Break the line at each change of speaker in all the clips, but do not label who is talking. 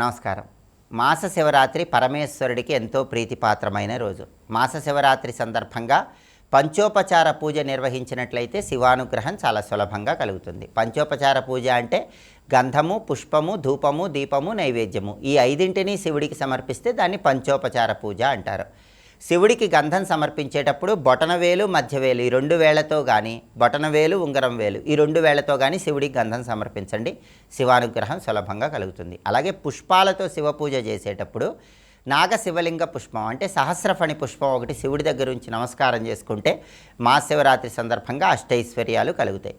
నమస్కారం. మాస శివరాత్రి పరమేశ్వరుడికి ఎంతో ప్రీతిపాత్రమైన రోజు. మాస శివరాత్రి సందర్భంగా పంచోపచార పూజ నిర్వహించినట్లయితే శివానుగ్రహం చాలా సులభంగా కలుగుతుంది. పంచోపచార పూజ అంటే గంధము పుష్పము ధూపము దీపము నైవేద్యము. ఈ ఐదింటిని శివుడికి సమర్పిస్తే దాన్ని పంచోపచార పూజ అంటారు. శివుడికి గంధం సమర్పించేటప్పుడు బొటనవేలు మధ్యవేలు ఈ రెండు వేళ్ళతో కానీ బొటనవేలు ఉంగరం వేలు ఈ రెండు వేళ్ళతో కానీ శివుడికి గంధం సమర్పించండి. శివానుగ్రహం సులభంగా కలుగుతుంది. అలాగే పుష్పాలతో శివ పూజ చేసేటప్పుడు నాగ శివలింగ పుష్పం అంటే సహస్రఫణి పుష్పం ఒకటి శివుడి దగ్గర ఉంచి నమస్కారం చేసుకుంటే మహాశివరాత్రి సందర్భంగా అష్టైశ్వర్యాలు కలుగుతాయి.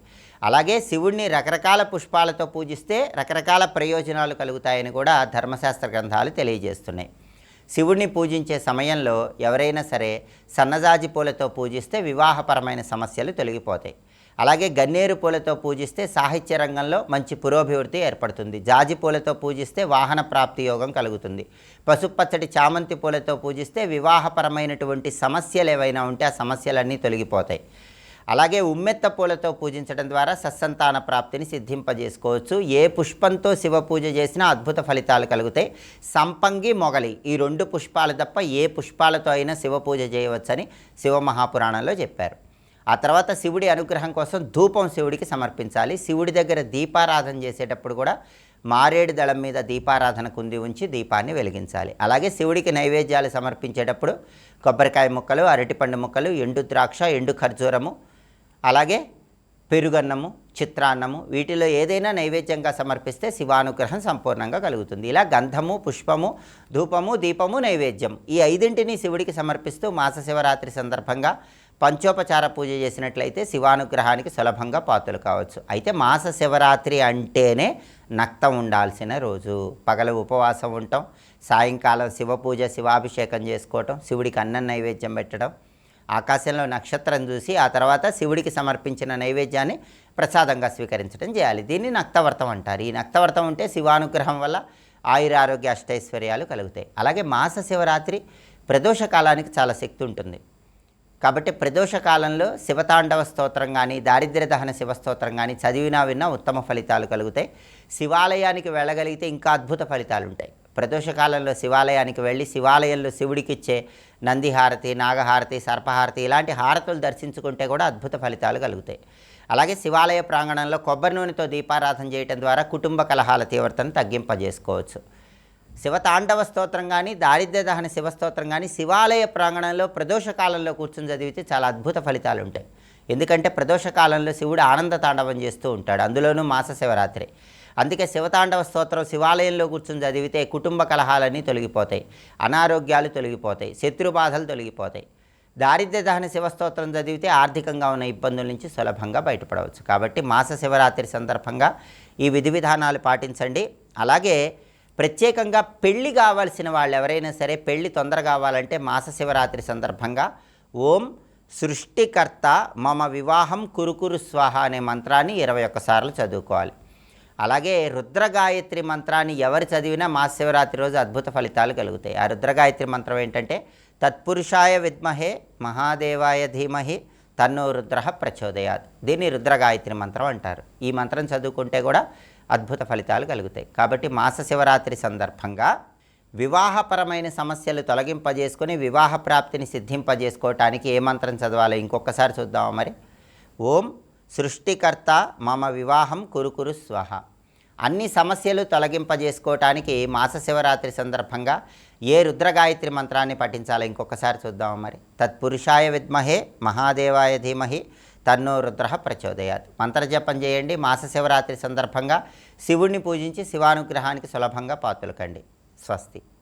అలాగే శివుడిని రకరకాల పుష్పాలతో పూజిస్తే రకరకాల ప్రయోజనాలు కలుగుతాయని కూడా ధర్మశాస్త్ర గ్రంథాలు తెలియజేస్తున్నాయి. శివుడిని పూజించే సమయంలో ఎవరైనా సరే సన్నజాజి పూలతో పూజిస్తే వివాహపరమైన సమస్యలు తొలగిపోతాయి. అలాగే గన్నేరు పూలతో పూజిస్తే సాహిత్య రంగంలో మంచి పురోభివృద్ధి ఏర్పడుతుంది. జాజి పూలతో పూజిస్తే వాహన ప్రాప్తి యోగం కలుగుతుంది. పసుపచ్చటి చామంతి పూలతో పూజిస్తే వివాహపరమైనటువంటి సమస్యలు ఏవైనా ఉంటే ఆ సమస్యలన్నీ తొలగిపోతాయి. అలాగే ఉమ్మెత్త పూలతో పూజించడం ద్వారా సత్సంతాన ప్రాప్తిని సిద్ధింపజేసుకోవచ్చు. ఏ పుష్పంతో శివ పూజ చేసినా అద్భుత ఫలితాలు కలుగుతాయి. సంపంగి మొగలి ఈ రెండు పుష్పాలు తప్ప ఏ పుష్పాలతో అయినా శివ పూజ చేయవచ్చని శివ మహాపురాణంలో చెప్పారు. ఆ తర్వాత శివుడి అనుగ్రహం కోసం ధూపం శివుడికి సమర్పించాలి. శివుడి దగ్గర దీపారాధన చేసేటప్పుడు కూడా మారేడు దళం మీద దీపారాధన కుంది ఉంచి దీపాన్ని వెలిగించాలి. అలాగే శివుడికి నైవేద్యాలు సమర్పించేటప్పుడు కొబ్బరికాయ ముక్కలు అరటిపండు ముక్కలు ఎండు ద్రాక్ష ఎండు ఖర్జూరము అలాగే పెరుగన్నము చిత్రాన్నము వీటిలో ఏదైనా నైవేద్యంగా సమర్పిస్తే శివానుగ్రహం సంపూర్ణంగా కలుగుతుంది. ఇలా గంధము పుష్పము ధూపము దీపము నైవేద్యం ఈ ఐదింటిని శివుడికి సమర్పిస్తూ మాస శివరాత్రి సందర్భంగా పంచోపచార పూజ చేసినట్లయితే శివానుగ్రహానికి సులభంగా పాత్రలు కావచ్చు. అయితే మాస శివరాత్రి అంటేనే నక్తం ఉండాల్సిన రోజు. పగలు ఉపవాసం ఉండటం సాయంకాలం శివ పూజ శివాభిషేకం చేసుకోవటం శివుడికి అన్నం నైవేద్యం పెట్టడం ఆకాశంలో నక్షత్రం చూసి ఆ తర్వాత శివుడికి సమర్పించిన నైవేద్యాన్ని ప్రసాదంగా స్వీకరించడం చేయాలి. దీన్ని నక్తవర్తం అంటారు. ఈ నక్తవర్తం ఉంటే శివానుగ్రహం వల్ల ఆయుర ఆరోగ్య అష్టైశ్వర్యాలు కలుగుతాయి. అలాగే మాస శివరాత్రి ప్రదోష కాలానికి చాలా శక్తి ఉంటుంది. కాబట్టి ప్రదోష కాలంలో శివతాండవ స్తోత్రం కానీ దారిద్ర్య దహన శివస్తోత్రం కానీ చదివినా విన్నా ఉత్తమ ఫలితాలు కలుగుతాయి. శివాలయానికి వెళ్ళగలిగితే ఇంకా అద్భుత ఫలితాలు ఉంటాయి. ప్రదోషకాలంలో శివాలయానికి వెళ్ళి శివాలయంలో శివుడికి ఇచ్చే నందిహారతి నాగహారతి సర్పహారతి ఇలాంటి హారతులు దర్శించుకుంటే కూడా అద్భుత ఫలితాలు కలుగుతాయి. అలాగే శివాలయ ప్రాంగణంలో కొబ్బరి నూనెతో దీపారాధన చేయటం ద్వారా కుటుంబ కలహాల తీవ్రతను తగ్గింపజేసుకోవచ్చు. శివతాండవ స్తోత్రం కానీ దారిద్ర్య దహన శివస్తోత్రం కానీ శివాలయ ప్రాంగణంలో ప్రదోషకాలంలో కూర్చుని కూర్చొని చదివితే చాలా అద్భుత ఫలితాలు ఉంటాయి. ఎందుకంటే ప్రదోషకాలంలో శివుడు ఆనంద తాండవం చేస్తూ ఉంటాడు. అందులోనూ మాస శివరాత్రి. అందుకే శివతాండవ స్తోత్రం శివాలయంలో కూర్చొని చదివితే కుటుంబ కలహాలన్నీ తొలగిపోతాయి అనారోగ్యాలు తొలగిపోతాయి శత్రు బాధలు తొలగిపోతాయి. దారిద్ర్య దహన శివస్తోత్రం చదివితే ఆర్థికంగా ఉన్న ఇబ్బందుల నుంచి సులభంగా బయటపడవచ్చు. కాబట్టి మాస శివరాత్రి సందర్భంగా ఈ విధి విధానాలు పాటించండి. అలాగే ప్రత్యేకంగా పెళ్ళి కావాల్సిన వాళ్ళు ఎవరైనా సరే పెళ్ళి తొందర కావాలంటే మాస శివరాత్రి సందర్భంగా ఓం సృష్టికర్త మమ వివాహం కురుకురు స్వాహ అనే మంత్రాన్ని ఇరవై ఒక్కసార్లు చదువుకోవాలి. అలాగే రుద్రగాయత్రి మంత్రాన్ని ఎవరు చదివినా మహాశివరాత్రి రోజు అద్భుత ఫలితాలు కలుగుతాయి. ఆ రుద్రగాయత్రి మంత్రం ఏంటంటే తత్పురుషాయ విద్మహే మహాదేవాయ ధీమహి తన్నో రుద్ర ప్రచోదయాత్. దీన్ని రుద్రగాయత్రి మంత్రం అంటారు. ఈ మంత్రం చదువుకుంటే కూడా అద్భుత ఫలితాలు కలుగుతాయి. కాబట్టి మాస శివరాత్రి సందర్భంగా వివాహపరమైన సమస్యలు తొలగింపజేసుకొని వివాహ ప్రాప్తిని సిద్ధింపజేసుకోవటానికి ఏ మంత్రం చదవాలో ఇంకొకసారి చూద్దామా మరి? ఓం సృష్టికర్త మమ వివాహం కురుకురు స్వహ. అన్ని సమస్యలు తొలగింపజేసుకోవటానికి మాస శివరాత్రి సందర్భంగా ఏ రుద్రగాయత్రి మంత్రాన్ని పఠించాలో ఇంకొకసారి చూద్దాం మరి. తత్పురుషాయ విద్మహే మహాదేవాయ ధీమహి తన్నో రుద్ర ప్రచోదయాత్. మంత్రజపం చేయండి మాస శివరాత్రి సందర్భంగా శివుణ్ణి పూజించి శివానుగ్రహానికి సులభంగా పాతులకండి స్వస్తి.